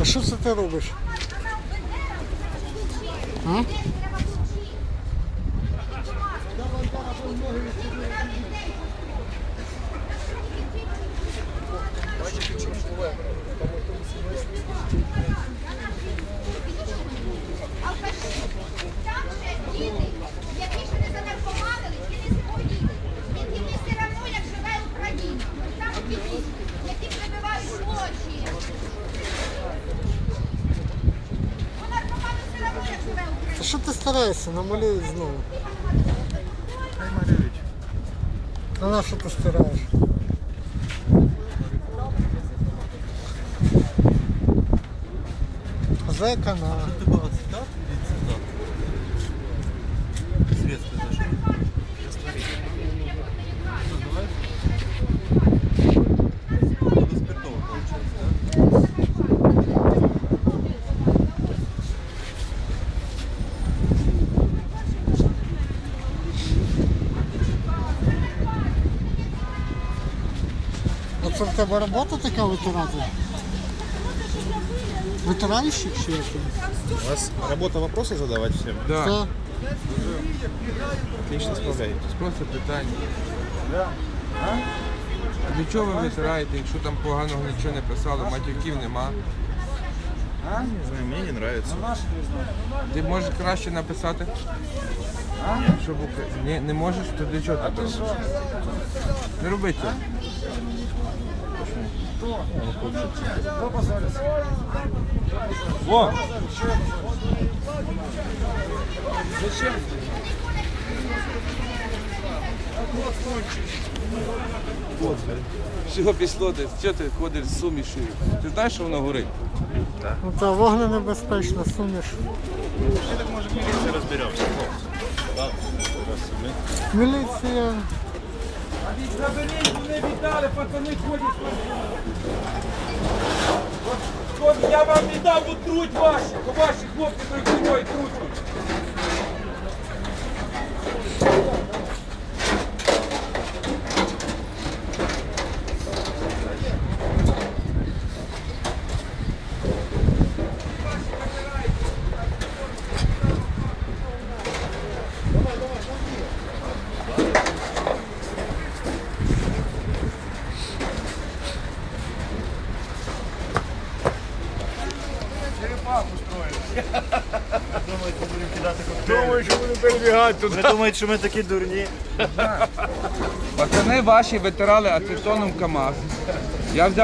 А що це ти робиш? А? Там Та що ти стараєшся? Намалюй знову. Хай малюють. А на що ти стараєш? Зека на. Це в тебе робота така витирати? Витиральщик чи який? У вас работа вопросы задавать всем? Да, Це Отлично справляетесь. просто питання. Для чого ви витираєте, якщо там поганого нічого не писали, матюків нема? Не знаю, мне не нравится. Ти можеш краще написати? Щоб Ні, не можеш, то для чого ти робиш? Не роби цього. Во! Що пішло ти? Що ти ходиш з сумішю? Ти знаєш, що воно горить? ну, це вогненебезпечна суміш. Я так может милиция разберемся. Міліція. Заберіть, вони віддали, пацани ходять. От Я вам віддав от труть ваші, ваші хлопці прикривають трутку. Думаю, що будемо перебігати туди. Ви думаєте, що ми такі дурні? Пацани ваші витирали ацетоном КАМАЗ. Я взяв